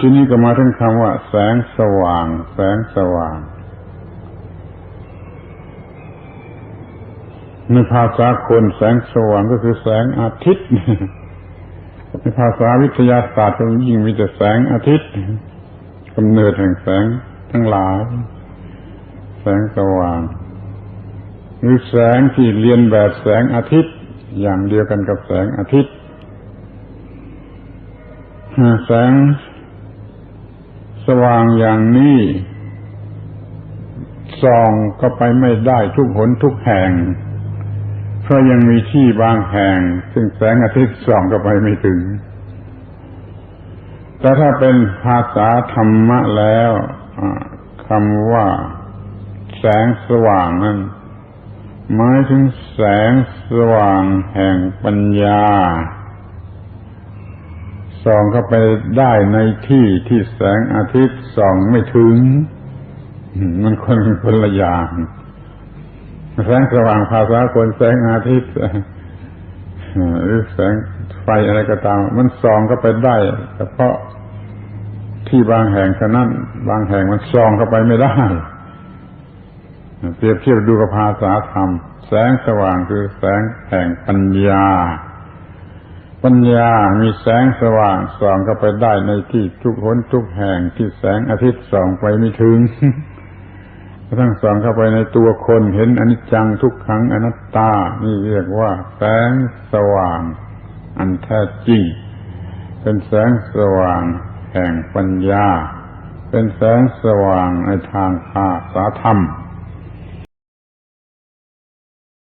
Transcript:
ทีนี้ก็มาถึงคำว่า แสงสว่าง แสงสว่างในภาษาคนแสงสว่างก็คือแสงอาทิตย์ในภาษาวิทยาศาสตร์ก็ยิ่งมีแต่แสงอาทิตย์กำเนิดแห่งแสงทั้งหลาย แสงสว่างหรือแสงที่เรียนแบบแสงอาทิตย์ อย่างเดียวกันกับแสงอาทิตย์แสง สว่างอย่างนี้ส่องก็ไปไม่ได้ทุกหนทุกแห่ง เพราะยังมีที่บางแห่ง ซึ่งแสงอาทิตย์ส่องก็ไปไม่ถึง แต่ถ้าเป็นภาษาธรรมะแล้วคำว่า แสงสว่างนั้นหมายถึงแสงสว่างแห่งปัญญา ส่องเข้าไปได้ในที่ที่แสงอาทิตย์ส่องไม่ถึง มันคนคนละอย่างแสงสว่างภาษาคนแสงอาทิตย์หรือแสงไฟอะไรก็ตาม มันส่องเข้าไปได้เฉพาะที่บางแห่งเท่านั้นบางแห่งมันส่องเข้าไปไม่ได้เปรียบเทียบดูกับภาษาธรรม แสงสว่างคือแสงแห่งปัญญา ปัญญามีแสงสว่างส่องเข้าไปได้ในที่ทุกหนทุกแห่งที่แสงอาทิตย์ส่องไปไม่ถึงกระทั่งส่องเข้าไปในตัวคนเห็นอนิจจังทุกขังอนัตตา นี่เรียกว่า แสงสว่าง อันแท้จริง เป็นแสงสว่างแห่งปัญญา เป็นแสงสว่างในทางภาษาธรรม